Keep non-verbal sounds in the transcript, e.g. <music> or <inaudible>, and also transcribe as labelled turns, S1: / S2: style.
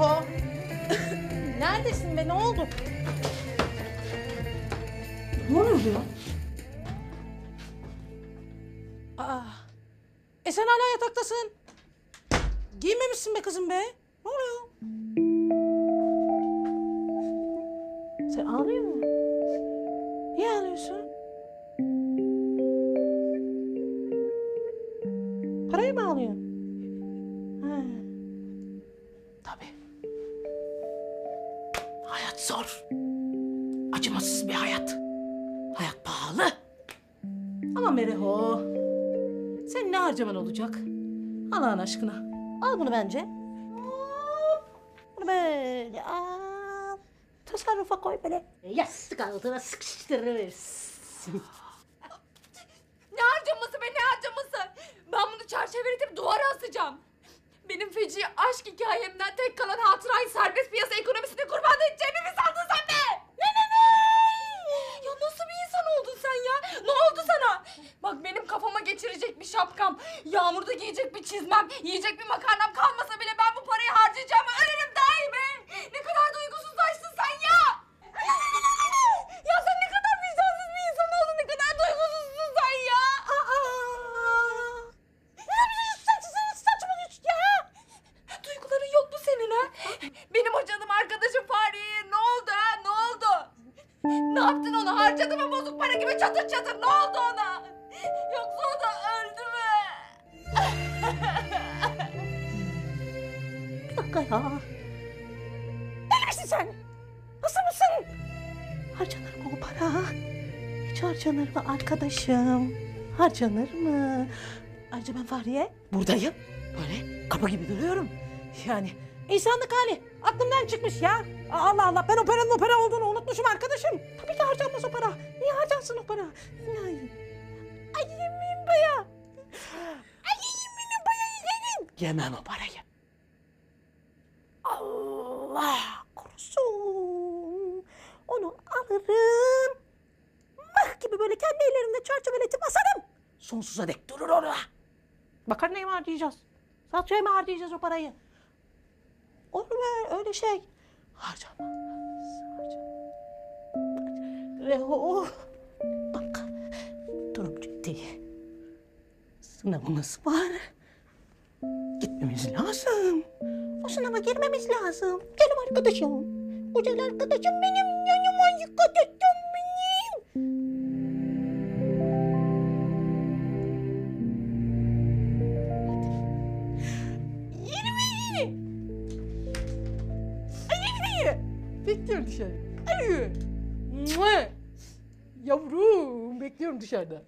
S1: <laughs> neredesin be? Ne oldu?
S2: Ne oluyor?
S1: Aa. E sen hala yataktasın. Giymemişsin be kızım be. Ne oluyor? Sen ağlıyor musun? Niye ağlıyorsun? Parayı mı ağlıyorsun? Ha. Tabii. Hayat zor. Acımasız bir hayat. Hayat pahalı. Ama Mereho. Sen ne harcaman olacak? Allah'ın aşkına. Al bunu bence. Bunu böyle al. Tasarrufa koy böyle. Yastık altına sıkıştırırsın.
S3: Ne harcaması be ne harcaması? Ben bunu çerçeveletip duvara asacağım. Feci aşk hikayemden tek kalan hatırayı serbest piyasa ekonomisine kurban edeceğimi mi sandın sen be? Ne ne ne? Ya nasıl bir insan oldun sen ya? Ne oldu sana? Bak benim kafama geçirecek bir şapkam, yağmurda giyecek bir çizmem, yiyecek bir makarnam kalmasa bile ben bu parayı harcayacağım. Ölürüm daha iyi be. Ne kadar duygusuzlaştın sen ya. Ya sen ne kadar vicdansız bir insan oldun, ne kadar duygusuzsun sen ya. Duyguların yok mu senin ha? Benim o canım arkadaşım Fahriye'ye ne oldu ha? Ne oldu? Ne mı bozuk para gibi çatır çatır? Ne oldu ona? Yoksa o da öldü mü?
S1: Bir dakika ya. Nelersin sen? Nasıl mısın? Harcanır mı o para? Hiç harcanır mı arkadaşım? Harcanır mı? Ayrıca ben Fahriye buradayım. Böyle kapı gibi duruyorum. Yani insanlık hali aklımdan çıkmış ya. Allah Allah ben o paranın o para olduğunu unutmuşum arkadaşım. Tabii ki harcanmaz o para. Harcansın o para? Ay, yemin baya. Ay yemin baya yemin. Yemem o parayı. Allah korusun. Onu alırım. Mıh gibi böyle kendi ellerimle çerçeveletip asarım. Sonsuza dek durur orada. Bakar neye harcayacağız? Satçıya mı harcayacağız o parayı? Olur mu öyle şey? Harcamaz. Harcamaz. Reho. Bak. Ciddi. Sınavımız var. Gitmemiz lazım. O sınava girmemiz lazım. Canım arkadaşım. Güzel arkadaşım benim. Yanım arkadaşım benim. Yirmi. Ay yirmi. Bekliyorum dışarı. Yavrum bekliyorum dışarıda.